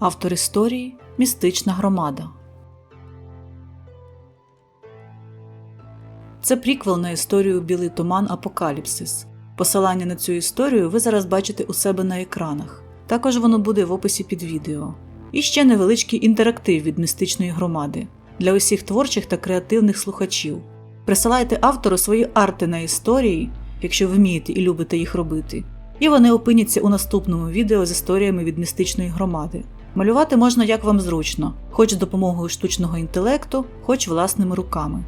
Автор історії Містична громада. Це приквел на історію Білий туман Апокаліпсис. Посилання на цю історію ви зараз бачите у себе на екранах. Також воно буде в описі під відео. І ще невеличкий інтерактив від містичної громади для усіх творчих та креативних слухачів. Присилайте автору свої арти на історії, якщо вмієте і любите їх робити, і вони опиняться у наступному відео з історіями від містичної громади. Малювати можна як вам зручно, хоч з допомогою штучного інтелекту, хоч власними руками.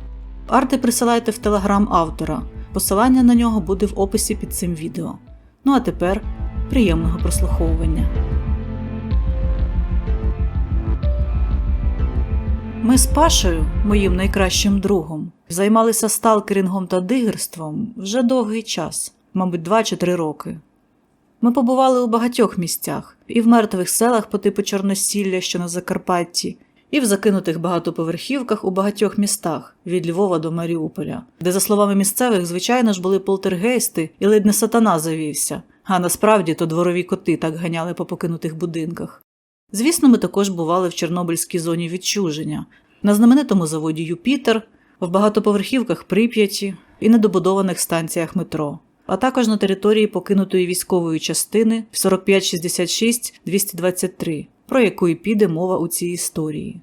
Арти присилайте в телеграм автора. Посилання на нього буде в описі під цим відео. Ну а тепер приємного прослуховування. Ми з Пашею, моїм найкращим другом, займалися сталкерінгом та дигерством вже довгий час, мабуть, 2 чи 3 роки. Ми побували у багатьох місцях, і в мертвих селах по типу Чорносілля, що на Закарпатті, і в закинутих багатоповерхівках у багатьох містах від Львова до Маріуполя, де, за словами місцевих, звичайно ж були полтергейсти і ледь не сатана завівся, а насправді то дворові коти так ганяли по покинутих будинках. Звісно, ми також бували в Чорнобильській зоні відчуження, на знаменитому заводі Юпітер, в багатоповерхівках Прип'яті і недобудованих станціях метро, а також на території покинутої військової частини 4566-223, про яку і піде мова у цій історії.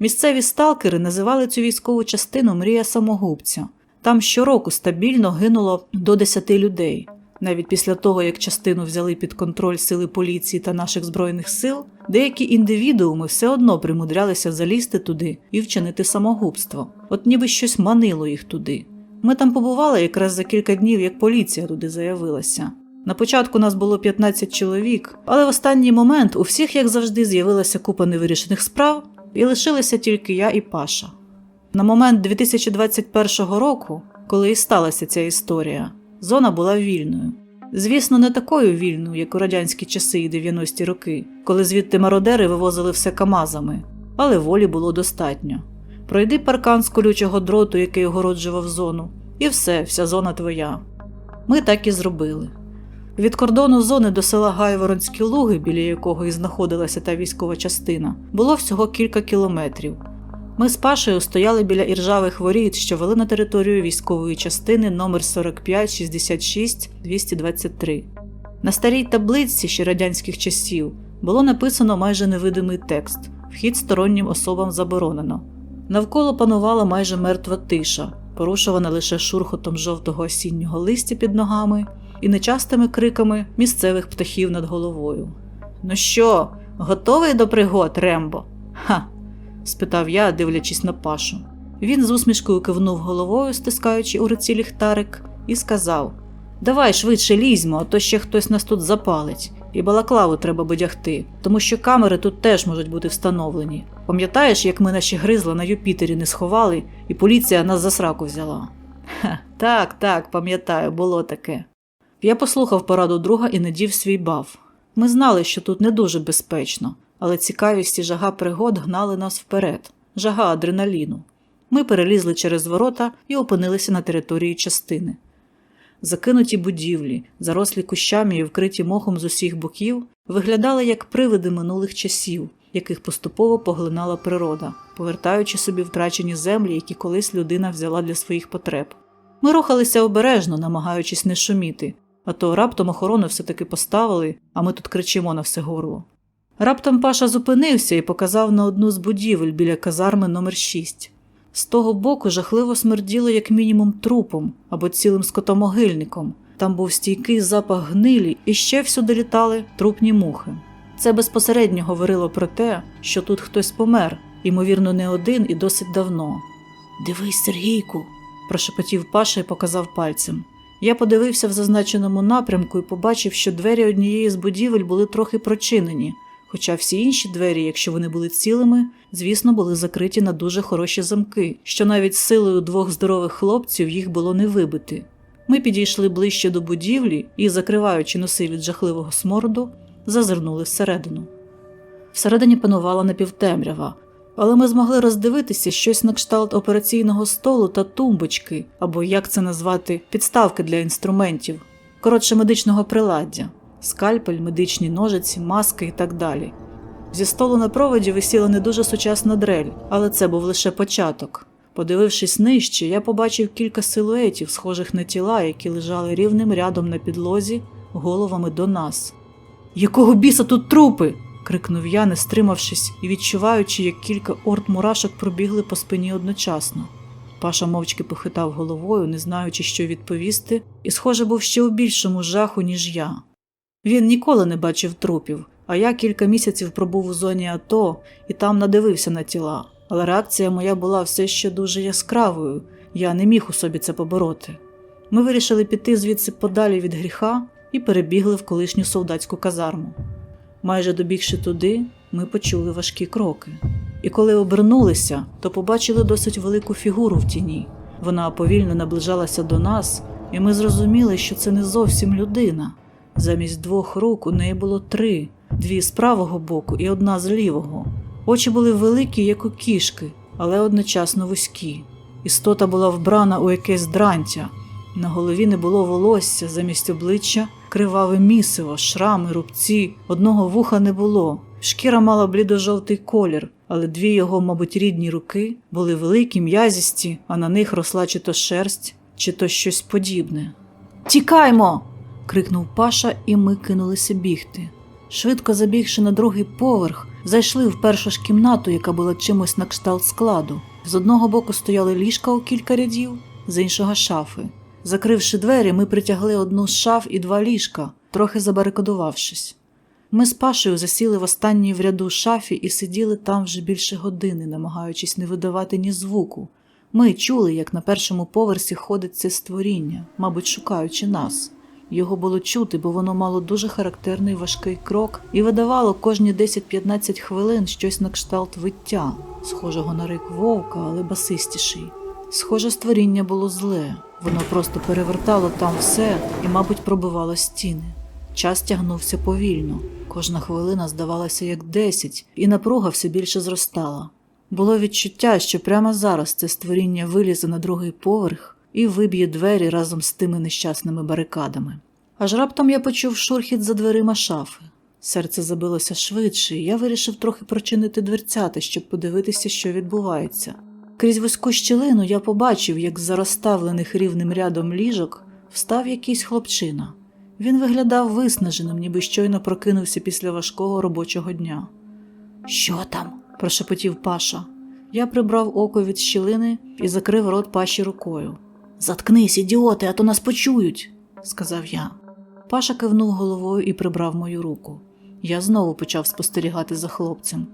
Місцеві сталкери називали цю військову частину Мрія самогубця. Там щороку стабільно гинуло до 10 людей. Навіть після того, як частину взяли під контроль сили поліції та наших збройних сил, деякі індивідууми все одно примудрялися залізти туди і вчинити самогубство, от ніби щось манило їх туди. Ми там побували якраз за кілька днів, як поліція туди заявилася. На початку нас було 15 чоловік, але в останній момент у всіх, як завжди, з'явилася купа невирішених справ, і лишилися тільки я і Паша. На момент 2021 року, коли і сталася ця історія, зона була вільною. Звісно, не такою вільною, як у радянські часи і 90-ті роки, коли звідти мародери вивозили все камазами, але волі було достатньо. Пройди паркан з колючого дроту, який огороджував зону, і все, вся зона твоя. Ми так і зробили. Від кордону зони до села Гайворонські Луги, біля якого і знаходилася та військова частина, було всього кілька кілометрів. Ми з Пашею стояли біля іржавих воріт, що вели на територію військової частини номер 45 66 223. На старій таблиці ще радянських часів було написано майже невидимий текст: вхід стороннім особам заборонено. Навколо панувала майже мертва тиша, порушувана лише шурхотом жовтого осіннього листя під ногами і нечастими криками місцевих птахів над головою. Ну що, готовий до пригод, Рембо? Ха. спитав я, дивлячись на Пашу. Він з усмішкою кивнув головою, стискаючи у руці ліхтарик, і сказав: Давай швидше лізьмо, а то ще хтось нас тут запалить, і балаклаву треба бодягти, тому що камери тут теж можуть бути встановлені. Пам'ятаєш, як ми наші гризла на Юпітері не сховали, і поліція нас за сраку взяла? Ха, так, так, пам'ятаю, було таке. Я послухав пораду друга і надів свій баф. Ми знали, що тут не дуже безпечно, але цікавість і жага пригод гнали нас вперед, жага адреналіну. Ми перелізли через ворота і опинилися на території частини. Закинуті будівлі, зарослі кущами і вкриті мохом з усіх боків, виглядали як привиди минулих часів, яких поступово поглинала природа, повертаючи собі втрачені землі, які колись людина взяла для своїх потреб. Ми рухалися обережно, намагаючись не шуміти, а то раптом охорону все-таки поставили, а ми тут кричимо на все горло. Раптом Паша зупинився і показав на одну з будівель біля казарми номер 6 З того боку жахливо смерділо як мінімум трупом або цілим скотомогильником. Там був стійкий запах гнилі і ще всюди літали трупні мухи. Це безпосередньо говорило про те, що тут хтось помер, ймовірно, не один і досить давно. Дивись, Сергійку, прошепотів Паша і показав пальцем. Я подивився в зазначеному напрямку і побачив, що двері однієї з будівель були трохи прочинені, Хоча всі інші двері, якщо вони були цілими, звісно, були закриті на дуже хороші замки, що навіть з силою двох здорових хлопців їх було не вибити. Ми підійшли ближче до будівлі і, закриваючи носи від жахливого смороду, зазирнули всередину. Всередині панувала напівтемрява, але ми змогли роздивитися щось на кшталт операційного столу та тумбочки, або як це назвати, підставки для інструментів, коротше медичного приладдя, скальпель, медичні ножиці, маски і так далі. Зі столу на проводі висіла не дуже сучасна дрель, але це був лише початок. Подивившись нижче, я побачив кілька силуетів, схожих на тіла, які лежали рівним рядом на підлозі, головами до нас. Якого біса тут трупи? крикнув я, не стримавшись і відчуваючи, як кілька орд мурашок пробігли по спині одночасно. Паша мовчки похитав головою, не знаючи, що відповісти, і, схоже, був ще у більшому жаху, ніж я. Він ніколи не бачив трупів, а я кілька місяців пробув у зоні АТО і там надивився на тіла. Але реакція моя була все ще дуже яскравою, я не міг у собі це побороти. Ми вирішили піти звідси подалі від гріха і перебігли в колишню солдатську казарму. Майже добігши туди, ми почули важкі кроки. І коли обернулися, то побачили досить велику фігуру в тіні. Вона повільно наближалася до нас, і ми зрозуміли, що це не зовсім людина. Замість двох рук у неї було три: дві з правого боку і одна з лівого. Очі були великі, як у кішки, але одночасно вузькі. Істота була вбрана у якесь дрантя. На голові не було волосся, замість обличчя криваве місиво, шрами, рубці, одного вуха не було. Шкіра мала блідо-жовтий колір, але дві його, мабуть, рідні руки були великі, м'язісті, а на них росла чи то шерсть, чи то щось подібне. Тікаймо. крикнув Паша, і ми кинулися бігти. Швидко забігши на другий поверх, зайшли в першу ж кімнату, яка була чимось на кшталт складу. З одного боку стояли ліжка у кілька рядів, з іншого шафи. Закривши двері, ми притягли одну з шаф і два ліжка, трохи забарикадувавшись. Ми з Пашею засіли в останній в ряду шафі і сиділи там вже більше години, намагаючись не видавати ні звуку. Ми чули, як на першому поверсі ходить це створіння, мабуть, шукаючи нас. Його було чути, бо воно мало дуже характерний важкий крок і видавало кожні 10-15 хвилин щось на кшталт виття, схожого на рик вовка, але басистіший. Схоже, створіння було зле, воно просто перевертало там все і, мабуть, пробивало стіни. Час тягнувся повільно, кожна хвилина здавалася як десять, і напруга все більше зростала. Було відчуття, що прямо зараз це створіння вилізе на другий поверх і виб'є двері разом з тими нещасними барикадами. Аж раптом я почув шурхіт за дверима шафи. Серце забилося швидше, і я вирішив трохи прочинити дверцята, щоб подивитися, що відбувається. Крізь вузьку щілину я побачив, як з розставлених рівним рядом ліжок встав якийсь хлопчина. Він виглядав виснаженим, ніби щойно прокинувся після важкого робочого дня. Що там? прошепотів Паша. Я прибрав око від щілини і закрив рот паші рукою. Заткнись, ідіоти, а то нас почують, сказав я. Паша кивнув головою і прибрав мою руку. Я знову почав спостерігати за хлопцем.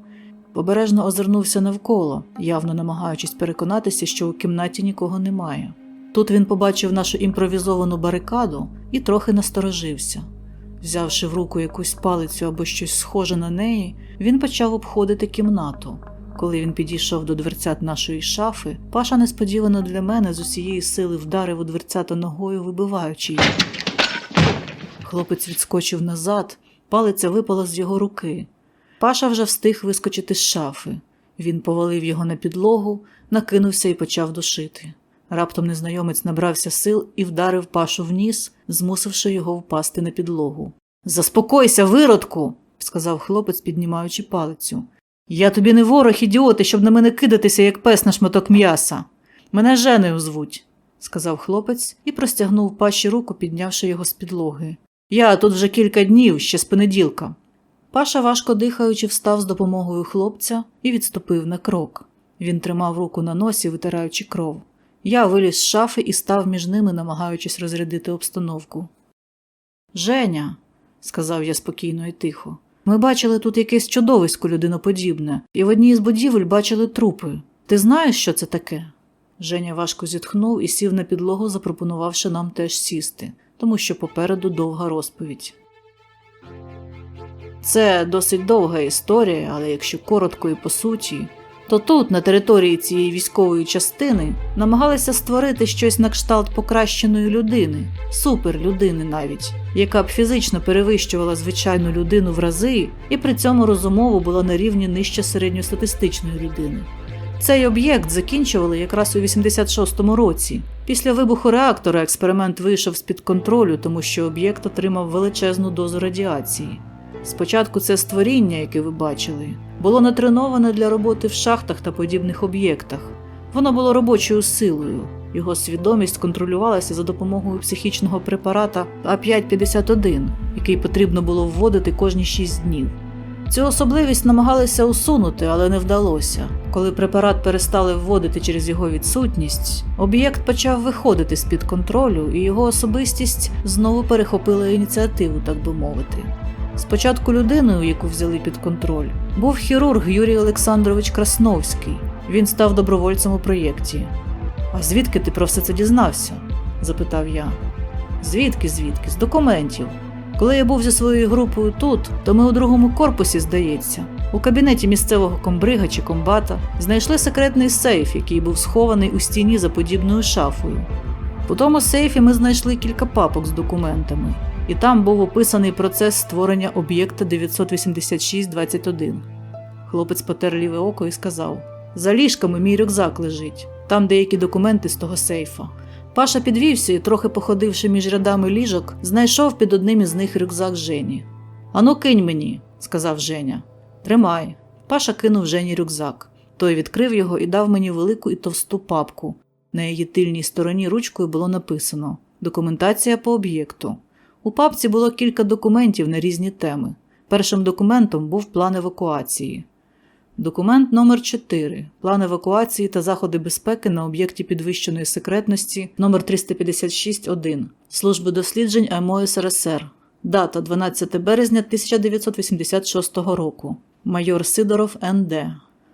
Обережно озирнувся навколо, явно намагаючись переконатися, що у кімнаті нікого немає. Тут він побачив нашу імпровізовану барикаду і трохи насторожився. Взявши в руку якусь палицю або щось схоже на неї, він почав обходити кімнату. Коли він підійшов до дверцят нашої шафи, Паша несподівано для мене з усієї сили вдарив у дверцята ногою, вибиваючи їх. Хлопець відскочив назад, палиця випала з його руки. Паша вже встиг вискочити з шафи. Він повалив його на підлогу, накинувся і почав душити. Раптом незнайомець набрався сил і вдарив Пашу в ніс, змусивши його впасти на підлогу. Заспокойся, виродку, сказав хлопець, піднімаючи палицю. Я тобі не ворог, ідіоти, щоб на мене кидатися, як пес на шматок м'яса. Мене Женею звуть, сказав хлопець і простягнув паші руку, піднявши його з підлоги. Я тут вже кілька днів, ще з понеділка. Паша, важко дихаючи, встав з допомогою хлопця і відступив на крок. Він тримав руку на носі, витираючи кров. Я виліз з шафи і став між ними, намагаючись розрядити обстановку. Женя, сказав я спокійно і тихо, ми бачили тут якесь чудовисько людиноподібне, і в одній з будівель бачили трупи. Ти знаєш, що це таке? Женя важко зітхнув і сів на підлогу, запропонувавши нам теж сісти, тому що попереду довга розповідь. Це досить довга історія, але якщо коротко і по суті, то тут, на території цієї військової частини, намагалися створити щось на кшталт покращеної людини, суперлюдини навіть, яка б фізично перевищувала звичайну людину в рази і при цьому розумово була на рівні нижче середньостатистичної людини. Цей об'єкт закінчували якраз у 86-му році. Після вибуху реактора експеримент вийшов з-під контролю, тому що об'єкт отримав величезну дозу радіації. Спочатку це створіння, яке ви бачили, було натреноване для роботи в шахтах та подібних об'єктах. Воно було робочою силою. Його свідомість контролювалася за допомогою психічного препарата А551, який потрібно було вводити кожні 6 днів. Цю особливість намагалися усунути, але не вдалося. Коли препарат перестали вводити через його відсутність, об'єкт почав виходити з-під контролю, і його особистість знову перехопила ініціативу, так би мовити. Спочатку людиною, яку взяли під контроль, був хірург Юрій Олександрович Красновський. Він став добровольцем у проєкті. А звідки ти про все це дізнався? запитав я. Звідки, звідки? З документів. Коли я був зі своєю групою тут, то ми у другому корпусі, здається, у кабінеті місцевого комбрига чи комбата знайшли секретний сейф, який був схований у стіні за подібною шафою. У тому сейфі ми знайшли кілька папок з документами, і там був описаний процес створення об'єкта 986-21. Хлопець потер ліве око і сказав: За ліжками мій рюкзак лежить, там деякі документи з того сейфа. Паша підвівся і, трохи походивши між рядами ліжок, знайшов під одним із них рюкзак Жені. Ану, кинь мені, сказав Женя. Тримай. Паша кинув Жені рюкзак. Той відкрив його і дав мені велику і товсту папку. На її тильній стороні ручкою було написано Документація по об'єкту. У папці було кілька документів на різні теми. Першим документом був план евакуації. Документ номер 4 План евакуації та заходи безпеки на об'єкті підвищеної секретності номер 356-1 Служби досліджень АМО СРСР. Дата 12 березня 1986 року. Майор Сидоров НД.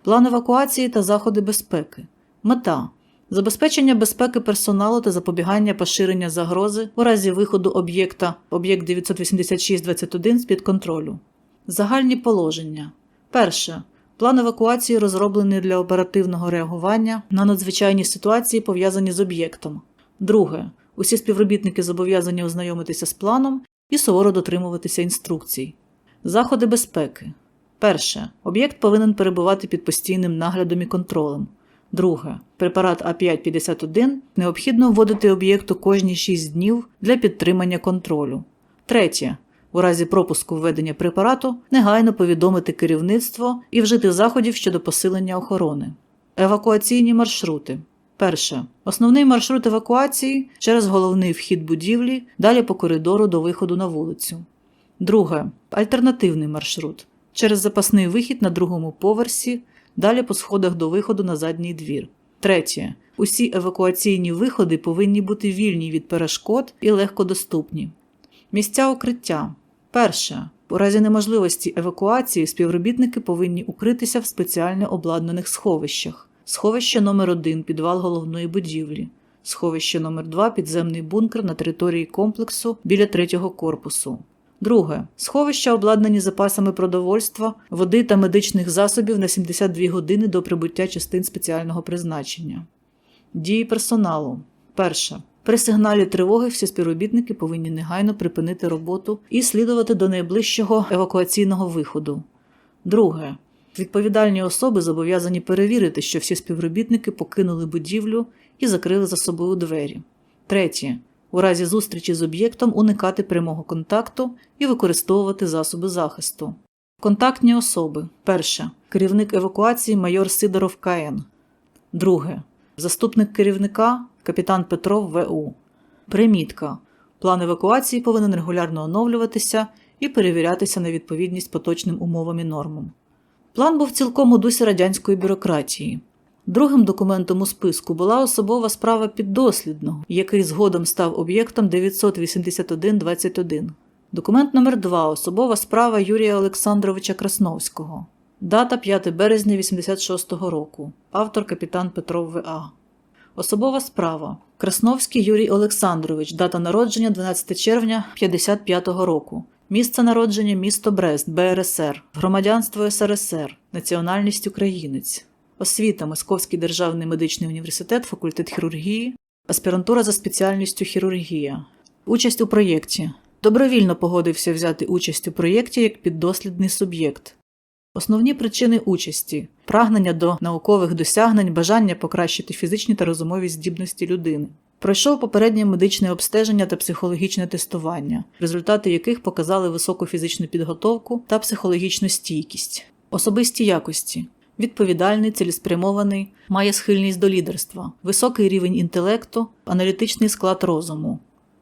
План евакуації та заходи безпеки. Мета забезпечення безпеки персоналу та запобігання поширення загрози у разі виходу об'єкта об'єкт 986-21 з-під контролю. Загальні положення. Перше. План евакуації розроблений для оперативного реагування на надзвичайні ситуації, пов'язані з об'єктом. Друге. Усі співробітники зобов'язані ознайомитися з планом і суворо дотримуватися інструкцій. Заходи безпеки. Перше. Об'єкт повинен перебувати під постійним наглядом і контролем. Друге. Препарат А551 необхідно вводити об'єкту кожні 6 днів для підтримання контролю. Третє. У разі пропуску введення препарату негайно повідомити керівництво і вжити заходів щодо посилення охорони. Евакуаційні маршрути. Перше. Основний маршрут евакуації через головний вхід будівлі, далі по коридору до виходу на вулицю. Друге. Альтернативний маршрут. Через запасний вихід на другому поверсі, далі по сходах до виходу на задній двір. Третє. Усі евакуаційні виходи повинні бути вільні від перешкод і легкодоступні. Місця укриття. Перше. У разі неможливості евакуації співробітники повинні укритися в спеціально обладнаних сховищах. Сховище номер 1 підвал головної будівлі. Сховище номер 2 підземний бункер на території комплексу біля третього корпусу. Друге. Сховища обладнані запасами продовольства, води та медичних засобів на 72 години до прибуття частин спеціального призначення. Дії персоналу. Перше. При сигналі тривоги всі співробітники повинні негайно припинити роботу і слідувати до найближчого евакуаційного виходу. Друге. Відповідальні особи зобов'язані перевірити, що всі співробітники покинули будівлю і закрили за собою двері. Третє. У разі зустрічі з об'єктом уникати прямого контакту і використовувати засоби захисту. Контактні особи. Перше. Керівник евакуації майор Сидоров КН. Друге. Заступник керівника капітан Петров ВУ. Примітка. План евакуації повинен регулярно оновлюватися і перевірятися на відповідність поточним умовам і нормам. План був цілком у дусі радянської бюрократії. Другим документом у списку була особова справа піддослідного, який згодом став об'єктом 981-21. Документ номер 2 особова справа Юрія Олександровича Красновського. Дата 5 березня 86 року. Автор капітан Петров ВА. Особова справа. Красновський Юрій Олександрович. Дата народження 12 червня 55 року. Місце народження місто Брест, БРСР, громадянство СРСР, національність українець, освіта Московський державний медичний університет, факультет хірургії, аспірантура за спеціальністю хірургія, участь у проєкті. Добровільно погодився взяти участь у проєкті як піддослідний суб'єкт. Основні причини участі прагнення до наукових досягнень, бажання покращити фізичні та розумові здібності людини. Пройшов попереднє медичне обстеження та психологічне тестування, результати яких показали високу фізичну підготовку та психологічну стійкість, особисті якості. Відповідальний, цілеспрямований, має схильність до лідерства, високий рівень інтелекту, аналітичний склад розуму,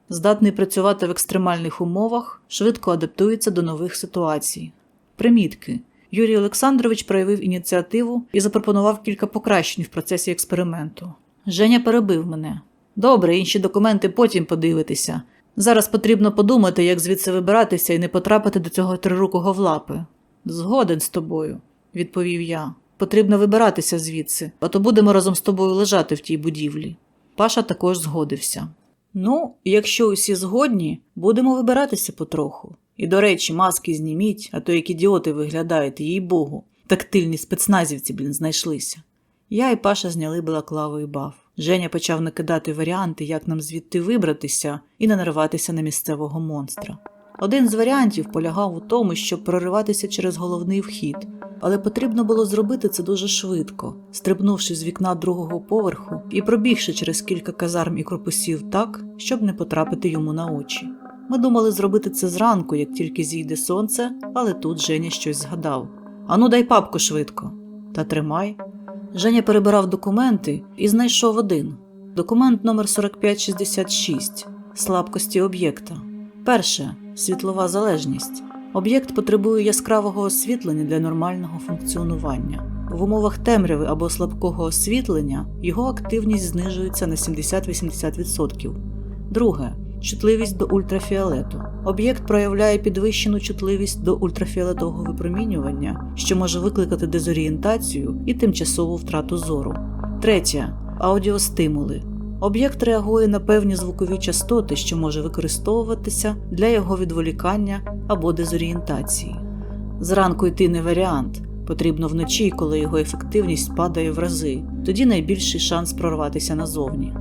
здатний працювати в екстремальних умовах, швидко адаптується до нових ситуацій. Примітки. Юрій Олександрович проявив ініціативу і запропонував кілька покращень в процесі експерименту. Женя перебив мене. Добре, інші документи потім подивитися. Зараз потрібно подумати, як звідси вибиратися і не потрапити до цього трирукого в лапи. Згоден з тобою, відповів я. Потрібно вибиратися звідси, а то будемо разом з тобою лежати в тій будівлі. Паша також згодився. Ну, якщо усі згодні, будемо вибиратися потроху. І, до речі, маски зніміть, а то як ідіоти виглядаєте, їй богу. Тактильні спецназівці, блін, знайшлися. Я і Паша зняли балаклаву і баф. Женя почав накидати варіанти, як нам звідти вибратися і не нарватися на місцевого монстра. Один з варіантів полягав у тому, щоб прориватися через головний вхід, але потрібно було зробити це дуже швидко, стрибнувши з вікна другого поверху і пробігши через кілька казарм і корпусів так, щоб не потрапити йому на очі. Ми думали зробити це зранку, як тільки зійде сонце, але тут Женя щось згадав. Ану, дай папку швидко. Та тримай. Женя перебирав документи і знайшов один документ номер 4566 слабкості об'єкта. Перше світлова залежність. Об'єкт потребує яскравого освітлення для нормального функціонування. В умовах темряви або слабкого освітлення його активність знижується на 70-80%. Друге чутливість до ультрафіолету. Об'єкт проявляє підвищену чутливість до ультрафіолетового випромінювання, що може викликати дезорієнтацію і тимчасову втрату зору. Третє аудіостимули. Об'єкт реагує на певні звукові частоти, що може використовуватися для його відволікання або дезорієнтації. Зранку йти не варіант, потрібно вночі, коли його ефективність падає в рази, тоді найбільший шанс прорватися назовні.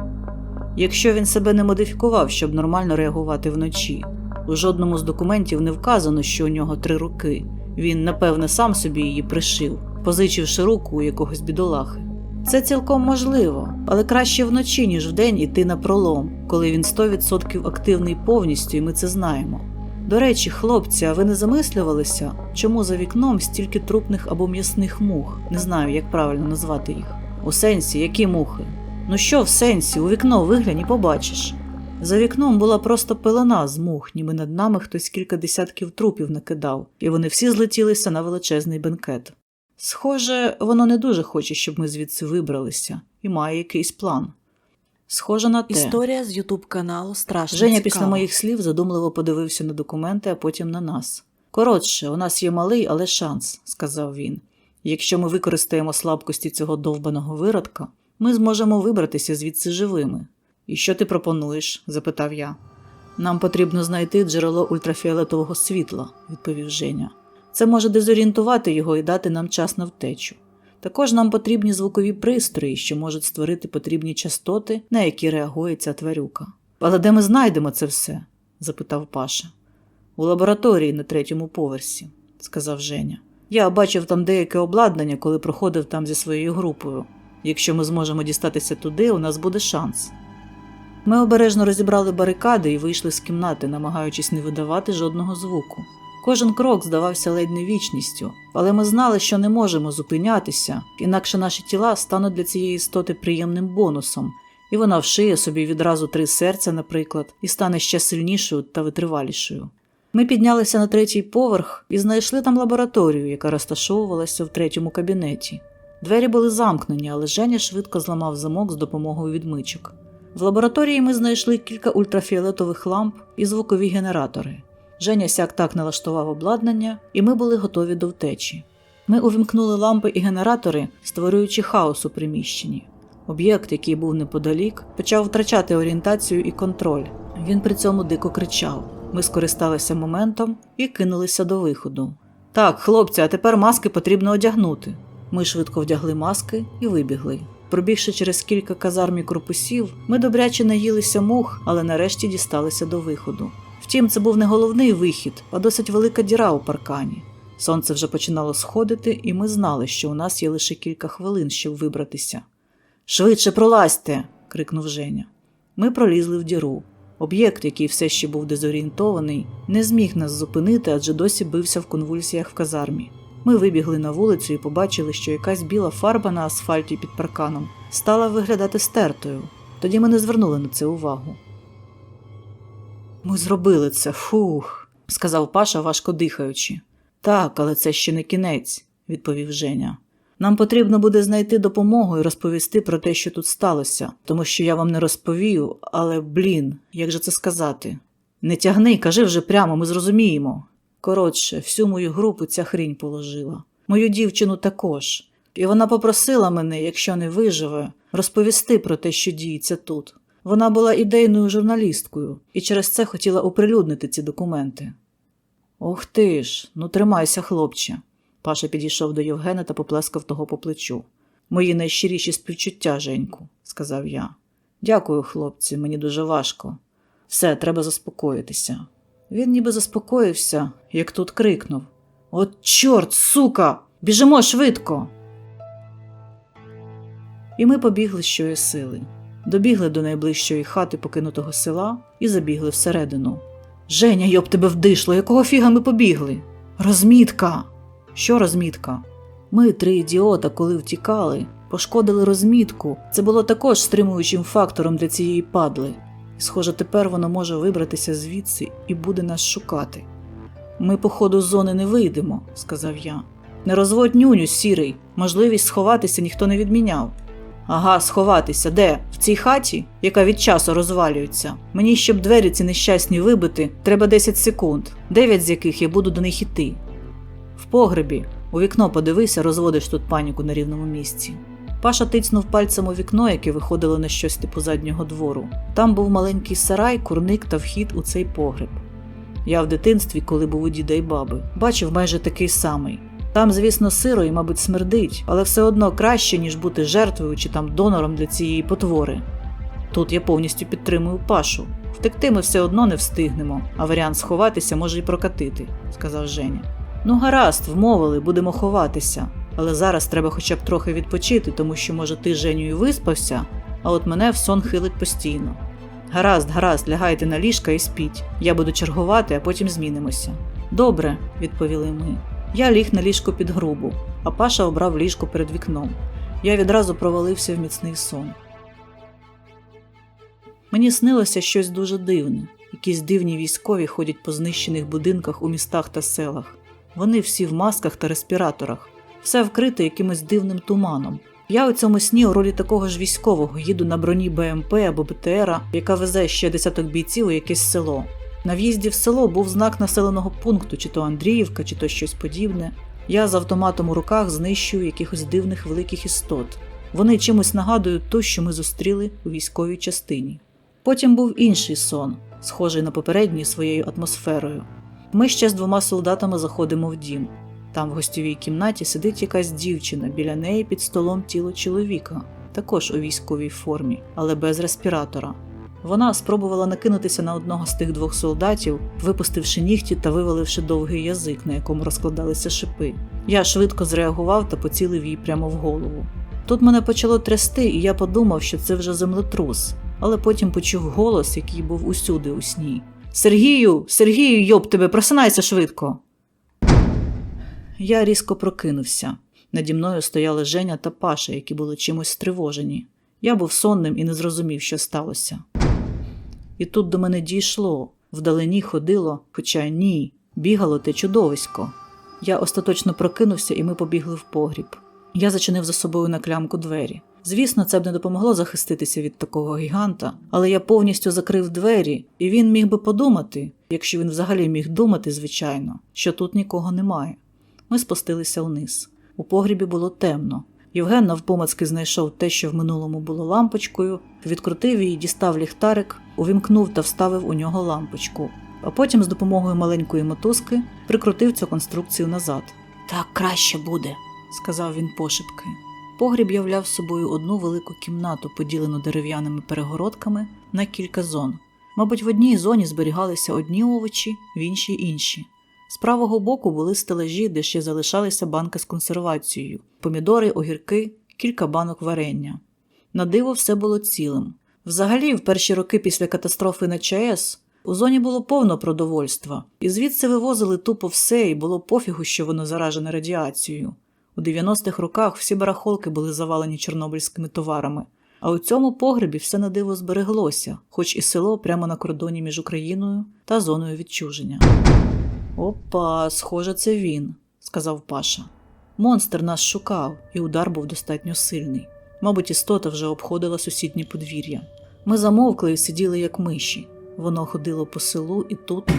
Якщо він себе не модифікував, щоб нормально реагувати вночі, у жодному з документів не вказано, що у нього три руки. Він, напевне, сам собі її пришив, позичивши руку у якогось бідолахи. Це цілком можливо, але краще вночі, ніж вдень іти на пролом, коли він 100% активний повністю, і ми це знаємо. До речі, хлопці, а ви не замислювалися, чому за вікном стільки трупних або м'ясних мух? Не знаю, як правильно назвати їх. У сенсі, які мухи? Ну що в сенсі, у вікно виглянь і побачиш. За вікном була просто пелена з мух, ніби над нами хтось кілька десятків трупів накидав, і вони всі злетілися на величезний бенкет. Схоже, воно не дуже хоче, щоб ми звідси вибралися, і має якийсь план. Схоже на те. Історія з Ютуб каналу страшно Женя цікава. після моїх слів задумливо подивився на документи, а потім на нас. Коротше, у нас є малий, але шанс, сказав він. Якщо ми використаємо слабкості цього довбаного виродка, ми зможемо вибратися звідси живими. І що ти пропонуєш? запитав я. Нам потрібно знайти джерело ультрафіолетового світла, відповів Женя. Це може дезорієнтувати його і дати нам час на втечу. Також нам потрібні звукові пристрої, що можуть створити потрібні частоти, на які реагує ця тварюка. Але де ми знайдемо це все? запитав Паша. У лабораторії на третьому поверсі, сказав Женя. Я бачив там деяке обладнання, коли проходив там зі своєю групою. Якщо ми зможемо дістатися туди, у нас буде шанс. Ми обережно розібрали барикади і вийшли з кімнати, намагаючись не видавати жодного звуку. Кожен крок здавався ледь не вічністю, але ми знали, що не можемо зупинятися, інакше наші тіла стануть для цієї істоти приємним бонусом, і вона вшиє собі відразу три серця, наприклад, і стане ще сильнішою та витривалішою. Ми піднялися на третій поверх і знайшли там лабораторію, яка розташовувалася в третьому кабінеті. Двері були замкнені, але Женя швидко зламав замок з допомогою відмичок. В лабораторії ми знайшли кілька ультрафіолетових ламп і звукові генератори. Женя сяк так налаштував обладнання, і ми були готові до втечі. Ми увімкнули лампи і генератори, створюючи хаос у приміщенні. Об'єкт, який був неподалік, почав втрачати орієнтацію і контроль. Він при цьому дико кричав. Ми скористалися моментом і кинулися до виходу. Так, хлопці, а тепер маски потрібно одягнути. Ми швидко вдягли маски і вибігли. Пробігши через кілька казарм і корпусів, ми добряче наїлися мух, але нарешті дісталися до виходу. Втім, це був не головний вихід, а досить велика діра у паркані. Сонце вже починало сходити, і ми знали, що у нас є лише кілька хвилин, щоб вибратися. Швидше пролазьте. крикнув Женя. Ми пролізли в діру. Об'єкт, який все ще був дезорієнтований, не зміг нас зупинити, адже досі бився в конвульсіях в казармі. Ми вибігли на вулицю і побачили, що якась біла фарба на асфальті під парканом стала виглядати стертою. Тоді ми не звернули на це увагу. Ми зробили це, фух, сказав Паша, важко дихаючи. Так, але це ще не кінець, відповів Женя. Нам потрібно буде знайти допомогу і розповісти про те, що тут сталося, тому що я вам не розповію, але блін, як же це сказати? Не тягни, кажи вже прямо, ми зрозуміємо. Коротше, всю мою групу ця хрінь положила. Мою дівчину також. І вона попросила мене, якщо не виживе, розповісти про те, що діється тут. Вона була ідейною журналісткою і через це хотіла оприлюднити ці документи. Ох ти ж, ну тримайся, хлопче. Паша підійшов до Євгена та поплескав того по плечу. Мої найщиріші співчуття, Женьку, сказав я. Дякую, хлопці, мені дуже важко. Все, треба заспокоїтися. Він ніби заспокоївся, як тут крикнув: От, чорт, сука! Біжимо швидко! І ми побігли з щої сили. Добігли до найближчої хати покинутого села і забігли всередину. Женя, йоб тебе вдишло, якого фіга ми побігли? Розмітка. Що розмітка? Ми, три ідіота, коли втікали, пошкодили розмітку. Це було також стримуючим фактором для цієї падли. Схоже, тепер воно може вибратися звідси і буде нас шукати. Ми, по ходу зони не вийдемо, сказав я. Не розводь нюню, сірий, можливість сховатися ніхто не відміняв. Ага, сховатися де? В цій хаті, яка від часу розвалюється. Мені, щоб двері ці нещасні вибити, треба 10 секунд, 9 з яких я буду до них іти. В погребі, у вікно подивися, розводиш тут паніку на рівному місці. Паша тицнув пальцем у вікно, яке виходило на щось типу заднього двору. Там був маленький сарай, курник та вхід у цей погреб. Я в дитинстві, коли був у діда й баби, бачив майже такий самий. Там, звісно, сиро і, мабуть, смердить, але все одно краще, ніж бути жертвою чи там донором для цієї потвори. Тут я повністю підтримую Пашу. Втекти ми все одно не встигнемо, а варіант сховатися може й прокатити, сказав Женя. Ну, гаразд, вмовили, будемо ховатися. Але зараз треба хоча б трохи відпочити, тому що, може, ти Женю виспався, а от мене в сон хилить постійно. Гаразд, гаразд, лягайте на ліжка і спіть. Я буду чергувати, а потім змінимося. Добре, відповіли ми. Я ліг на ліжко під грубу, а Паша обрав ліжко перед вікном. Я відразу провалився в міцний сон. Мені снилося щось дуже дивне. Якісь дивні військові ходять по знищених будинках у містах та селах. Вони всі в масках та респіраторах, все вкрите якимось дивним туманом. Я у цьому сні у ролі такого ж військового їду на броні БМП або БТРа, яка везе ще десяток бійців у якесь село. На в'їзді в село був знак населеного пункту, чи то Андріївка, чи то щось подібне. Я з автоматом у руках знищую якихось дивних великих істот. Вони чимось нагадують ту, що ми зустріли у військовій частині. Потім був інший сон, схожий на попередній своєю атмосферою. Ми ще з двома солдатами заходимо в дім. Там в гостьовій кімнаті сидить якась дівчина, біля неї під столом тіло чоловіка, також у військовій формі, але без респіратора. Вона спробувала накинутися на одного з тих двох солдатів, випустивши нігті та виваливши довгий язик, на якому розкладалися шипи. Я швидко зреагував та поцілив їй прямо в голову. Тут мене почало трясти, і я подумав, що це вже землетрус, але потім почув голос, який був усюди у сні. Сергію, Сергію, йоб тебе, просинайся швидко. Я різко прокинувся. Наді мною стояли Женя та Паша, які були чимось стривожені. Я був сонним і не зрозумів, що сталося. І тут до мене дійшло вдалині ходило, хоча ні, бігало те чудовисько. Я остаточно прокинувся, і ми побігли в погріб. Я зачинив за собою на клямку двері. Звісно, це б не допомогло захиститися від такого гіганта, але я повністю закрив двері, і він міг би подумати, якщо він взагалі міг думати, звичайно, що тут нікого немає. Ми спустилися вниз. У погрібі було темно. Євген навпомацки знайшов те, що в минулому було лампочкою, відкрутив її, дістав ліхтарик, увімкнув та вставив у нього лампочку. а потім з допомогою маленької мотузки прикрутив цю конструкцію назад. Так краще буде. сказав він пошепки. Погріб являв собою одну велику кімнату, поділену дерев'яними перегородками на кілька зон. Мабуть, в одній зоні зберігалися одні овочі, в іншій інші. З правого боку були стелажі, де ще залишалися банки з консервацією, помідори, огірки, кілька банок варення. На диво все було цілим. Взагалі, в перші роки після катастрофи на ЧАЕС у зоні було повно продовольства, і звідси вивозили тупо все, і було пофігу, що воно заражене радіацією. У 90-х роках всі барахолки були завалені чорнобильськими товарами, а у цьому погребі все на диво збереглося, хоч і село прямо на кордоні між Україною та зоною відчуження. Опа, схоже, це він, сказав Паша. Монстр нас шукав, і удар був достатньо сильний. Мабуть, істота вже обходила сусіднє подвір'я. Ми замовкли і сиділи як миші. Воно ходило по селу, і тут.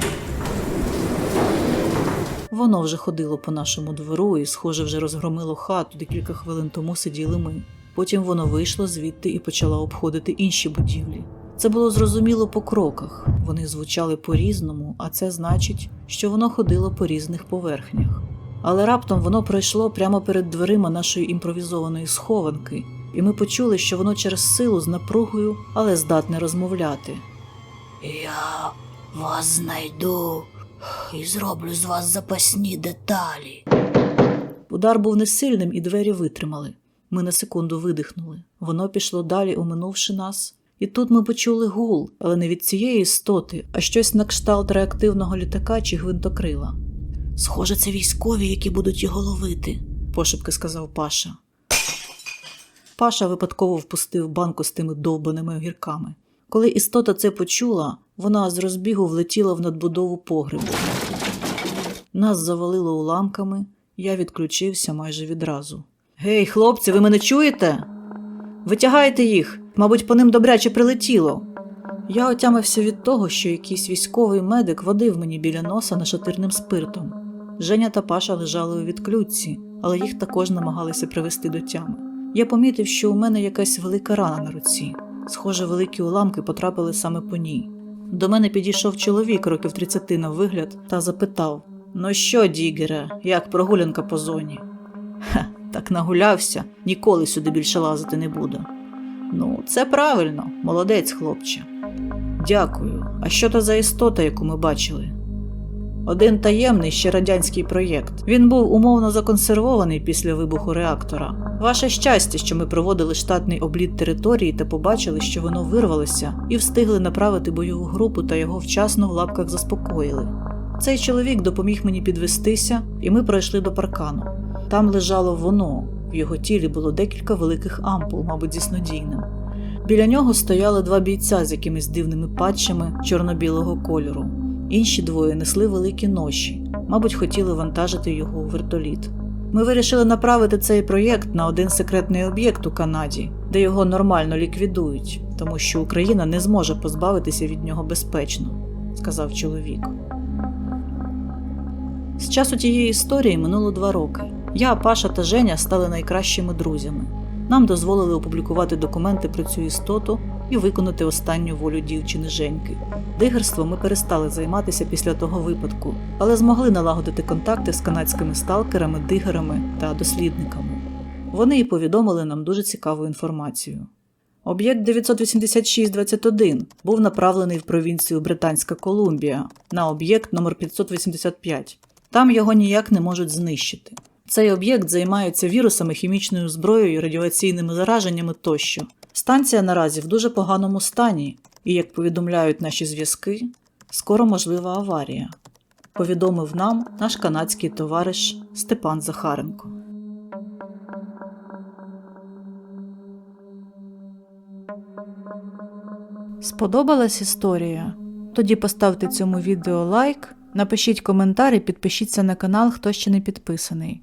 Воно вже ходило по нашому двору і, схоже, вже розгромило хату, де кілька хвилин тому сиділи ми. Потім воно вийшло звідти і почало обходити інші будівлі. Це було зрозуміло по кроках. Вони звучали по-різному, а це значить, що воно ходило по різних поверхнях. Але раптом воно пройшло прямо перед дверима нашої імпровізованої схованки, і ми почули, що воно через силу з напругою, але здатне розмовляти. Я вас знайду і зроблю з вас запасні деталі. Удар був несильним, і двері витримали. Ми на секунду видихнули. Воно пішло далі, уминувши нас. І тут ми почули гул, але не від цієї істоти, а щось на кшталт реактивного літака чи гвинтокрила. Схоже, це військові, які будуть його ловити. пошепки сказав Паша. Паша випадково впустив банку з тими довбаними огірками. Коли істота це почула, вона з розбігу влетіла в надбудову погребу. Нас завалило уламками, я відключився майже відразу. Гей, хлопці, ви мене чуєте? Витягайте їх, мабуть, по ним добряче прилетіло. Я отямився від того, що якийсь військовий медик водив мені біля носа нашатирним спиртом. Женя та Паша лежали у відключці, але їх також намагалися привести до тями. Я помітив, що у мене якась велика рана на руці. Схоже, великі уламки потрапили саме по ній. До мене підійшов чоловік років 30 на вигляд та запитав: Ну що, Дігере, як прогулянка по зоні? Ха, так нагулявся, ніколи сюди більше лазити не буду. Ну, це правильно, молодець, хлопче. Дякую. А що то за істота, яку ми бачили? Один таємний ще радянський проєкт. Він був умовно законсервований після вибуху реактора. Ваше щастя, що ми проводили штатний обліт території та побачили, що воно вирвалося, і встигли направити бойову групу та його вчасно в лапках заспокоїли. Цей чоловік допоміг мені підвестися, і ми пройшли до паркану. Там лежало воно, в його тілі було декілька великих ампул, мабуть, зі снодійним. Біля нього стояли два бійця з якимись дивними патчами чорно-білого кольору. Інші двоє несли великі ноші, мабуть, хотіли вантажити його у вертоліт. Ми вирішили направити цей проєкт на один секретний об'єкт у Канаді, де його нормально ліквідують, тому що Україна не зможе позбавитися від нього безпечно, сказав чоловік. З часу тієї історії минуло два роки. Я, Паша та Женя стали найкращими друзями. Нам дозволили опублікувати документи про цю істоту і виконати останню волю дівчини Женьки. Дигерством ми перестали займатися після того випадку, але змогли налагодити контакти з канадськими сталкерами, дигерами та дослідниками. Вони і повідомили нам дуже цікаву інформацію. Об'єкт 98621 був направлений в провінцію Британська Колумбія на об'єкт номер 585. Там його ніяк не можуть знищити. Цей об'єкт займається вірусами, хімічною зброєю, радіаційними зараженнями тощо. Станція наразі в дуже поганому стані, і, як повідомляють наші зв'язки, скоро можлива аварія. Повідомив нам наш канадський товариш Степан Захаренко. Сподобалась історія? Тоді поставте цьому відео лайк, напишіть коментар і підпишіться на канал, хто ще не підписаний.